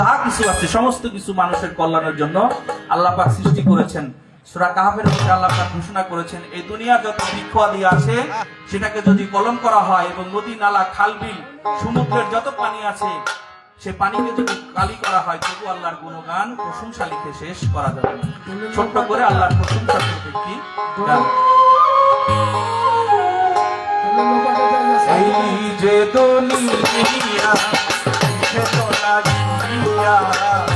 যা কিছু আছে, সমস্ত কিছু মানুষের কল্যাণের জন্য আল্লাহ পাক সৃষ্টি করেছেন। সূরা কাহাফের মধ্যে আল্লাহ পাক ঘোষণা করেছেন, এই দুনিয়া যত বৃক্ষ আদি আছে, সেটাকে যদি কলম করা হয় এবং নদী, নালা, খাল, বিল, সমুদ্রের যত পানি আছে, সে পানিকে যদি কালি করা হয়, তবু আল্লাহর গুণগান প্রশংসা লিখে শেষ করা যাবে ছোট্ট করে আল্লাহর প্রশংসা করতে গান এই যে দুনিয়া লাগিয়া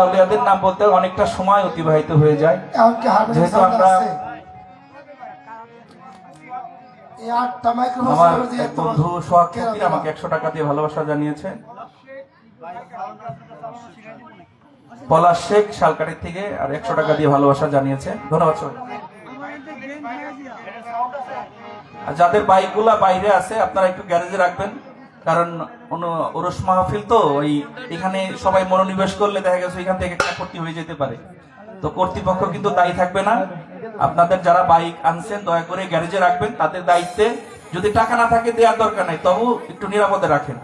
অলিয়া উলিয়াদের নাম বলতে অনেকটা সময় অতিবাহিত হয়ে যায়। যেহেতু আমরা- আছে। এই আটটা আমার এক বন্ধু সোহাগ ফকির আমাকে একশো টাকা দিয়ে ভালোবাসা জানিয়েছে। পলাশ শেখ থেকে আর একশো টাকা দিয়ে ভালোবাসা জানিয়েছে। ধন্যবাদ সবাই আর যাদের বাইকগুলা বাইরে আছে আপনারা একটু গ্যারেজে রাখবেন। কারণ ওরস মাহফিল তো ওই এখানে সবাই মনোনিবেশ করলে দেখা গেছে এখান থেকে ক্ষতি হয়ে যেতে পারে। তো কর্তৃপক্ষ কিন্তু দায়ী থাকবে না। আপনাদের যারা বাইক আনছেন, দয়া করে গ্যারেজে রাখবেন, তাদের দায়িত্বে যদি টাকা না থাকে দেওয়ার দরকার নাই, তবু একটু নিরাপদে রাখেন।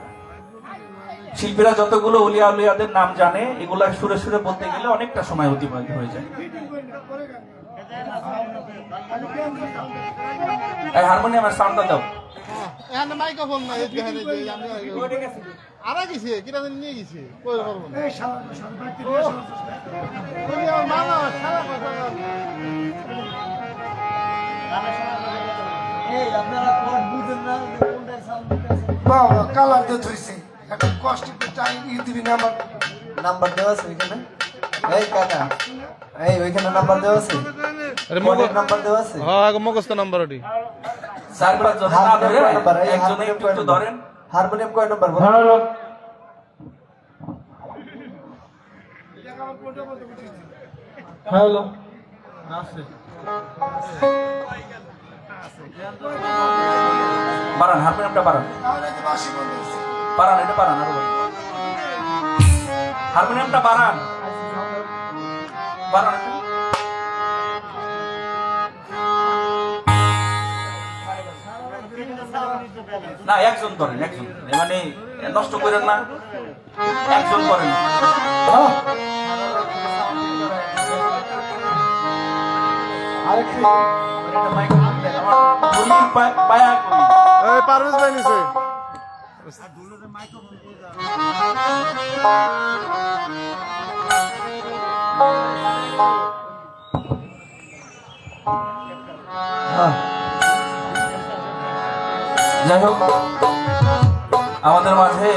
শিল্পীরা যতগুলো উলিয়া উলিয়াদের নাম জানে, এগুলা সুরে সুরে বলতে গেলে অনেকটা সময় অতিবাহিত হয়ে যায়। হারমোনিয়ামের সাউন্ডটা দাও। এখানে মাইক্রোফোন নাই এখানে আরা গেছে? কিটা নিয়ে গেছে? কই না বাবা কালার দিয়ে ধুইছে একটা কষ্ট টাইম ই দিবি না আমার। নাম্বার দেওয়া আছে ওইখানে? এই কাকা। এই ওইখানে নাম্বার দেওয়া আছে? নাম্বার দেওয়া আছে? হ্যাঁ আগে মুখস্থ নাম্বার ওটি চার পাঁচ জন। না ধরে একজনে একটু একটু ধরেন হারমোনিয়াম কয় নম্বর? হ্যালো। আছে বাড়ান হারমোনিয়ামটা বাড়ান। বাড়ান এটা বাড়ান আরও হারমোনিয়ামটা বাড়ান। বাড়ান না একজন করেন একজন। মানে নষ্ট করেন না। একজন করেন পারভেজ ভাই নিছে যাই হোক আমাদের মাঝে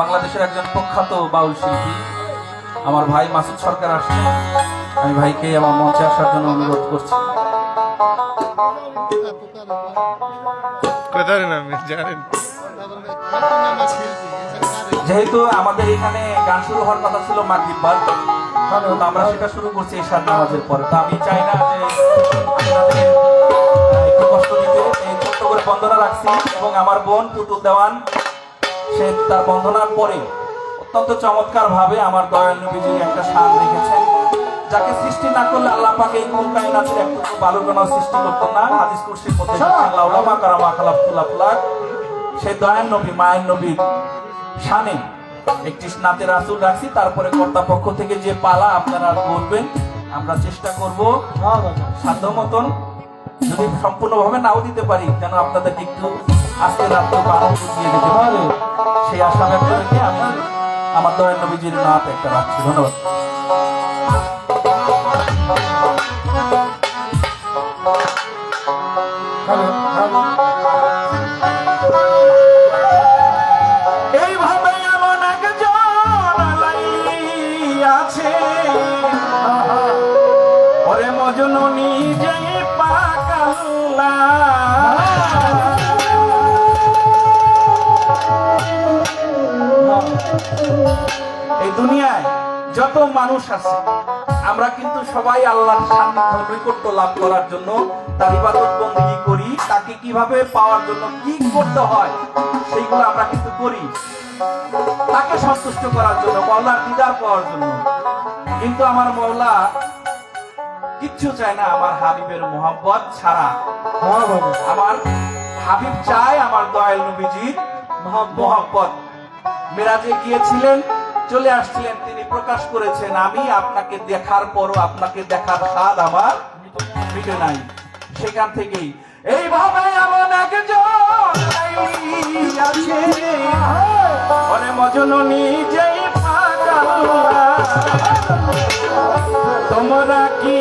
বাংলাদেশের একজন প্রখ্যাত বাউল শিল্পী আমার ভাই মাসুদ সরকার আসছে। আমি ভাইকে আমার মঞ্চে আসার জন্য অনুরোধ করছি। যেহেতু আমাদের এখানে গান শুরু হওয়ার কথা ছিল মাগরিব বাদ তো আমরা সেটা শুরু করছি ঈশান নামাজের পরে। তো আমি চাই না যে বন্দনা রাখছি এবং আমার বোন পুতুল দেওয়ান সে তার বন্দনার পরে অত্যন্ত চমৎকার ভাবে আমার দয়াল নবীজি একটা শান রেখেছেন যাকে সৃষ্টি না করলে আল্লাহ পাকে এই কোন কায়নাতের একটু বালুর কোনো সৃষ্টি করতেন না। হাদিস কুরসির মধ্যে আল্লাহ উলামা কারামা খালাফতুল্লাহ ফুলাক। সেই দয়াল নবী মায়ের নবীর শানে একটি নাতে রাসুল রাখছি তারপরে কর্তা পক্ষ থেকে যে পালা আপনারা করবেন আমরা চেষ্টা করব সাধ্য মতন যদি সম্পূর্ণভাবে নাও দিতে পারি যেন আপনাদেরকে একটু আজকে রাত্রে আনন্দ দিয়ে দিতে পারে? সেই আশা ব্যক্ত রেখে আমি আমার দয়াল নবীজির নাত একটা রাখছি। ধন্যবাদ। আছে। ওরে পাকাল্লা এই দুনিয়ায় যত মানুষ আছে, আমরা কিন্তু সবাই আল্লাহর সান্নিধ্য নৈকট্য লাভ করার জন্য তার ইবাদত বন্দী করি, তাকে কীভাবে পাওয়ার জন্য কি করতে হয়, সেইগুলো আমরা কিন্তু করি। তাকে সন্তুষ্ট করার জন্য মৌলার দিদার পাওয়ার জন্য। কিন্তু আমার মৌলা কিচ্ছু চায় না আমার হাবিবের মোহাম্মত ছাড়া। আমার হাবিব চায় আমার দয়াল নবীজির মোহাম্মত মেরাজে গিয়েছিলেন, চলে আসছিলেন, তিনি প্রকাশ করেছেন, আমি আপনাকে দেখার পরও আপনাকে দেখার স্বাদ আমার মিটে নাই। সেখান থেকেই, এইভাবে এমন একজন আছে অনে মজনু নিজেই পাগল। তোমরা কি